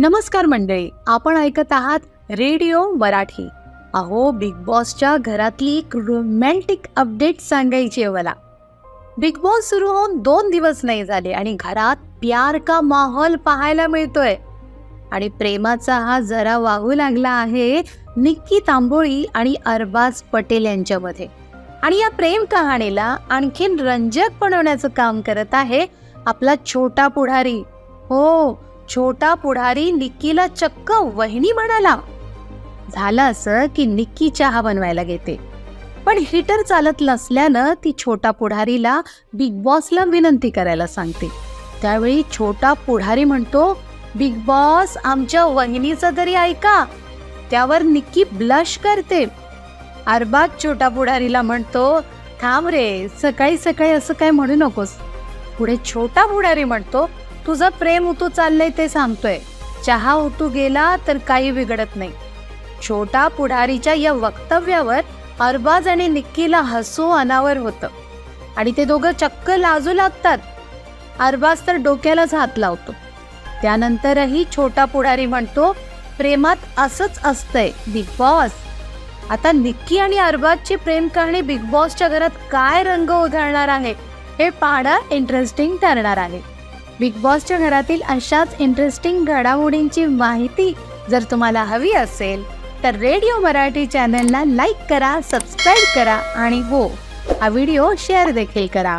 नमस्कार मंडळी आपण ऐकत आहात रेडिओ मराठी. अहो बिग बॉसच्या घरातली एक रोमॅन्टिक अपडेट सांगायची आहे मला. बिग बॉस सुरू होऊन दोन दिवस नाही झाले आणि घरात प्यार का माहोल पाहायला मिळतोय. आणि प्रेमाचा हा जरा वाहू लागला आहे निक्की तांबोळी आणि अरबाज पटेल यांच्यामध्ये. आणि या प्रेम कहाणीला आणखीन रंजक बनवण्याचं काम करत आहे आपला छोटा पुढारी. हो छोटा पुढारी निक्कीला चक्क वहिनी म्हणाला. झालं असं की निक्की चहा बनवायला घेते. पण हिटर चालत नसल्यानं ती छोटा पुढारीला बिग बॉसला विनंती करायला सांगते. त्यावेळी छोटा पुढारी म्हणतो बिग बॉस आमच्या वहिनीचं तरी ऐका. त्यावर निक्की ब्लश करते. अरबाज छोटा पुढारीला म्हणतो थांब रे सकाळी सकाळी असं काय म्हणू नकोस. पुढे छोटा पुढारी म्हणतो तुझं प्रेम उतू चाललंय ते सांगतोय. चहा उतू गेला तर काही बिघडत नाही. छोटा पुढारीच्या या वक्तव्यावर अरबाज आणि निक्कीला हसू अनावर होतं. आणि ते दोघं चक्क लाजू लागतात. अरबाज तर डोक्यालाच हात लावतो. त्यानंतरही छोटा पुढारी म्हणतो प्रेमात असंच असतंय बिग बॉस. आता निक्की आणि अरबाजची प्रेम कहाणी बिग बॉसच्या घरात काय रंग उघडणार आहे हे पाहणं इंटरेस्टिंग ठरणार आहे. बिग बॉसच्या घरातील अशाच इंटरेस्टिंग घडामोडींची माहिती जर तुम्हाला हवी असेल तर रेडिओ मराठी चॅनलला लाईक करा सबस्क्राईब करा आणि हो हा व्हिडिओ शेअर देखील करा.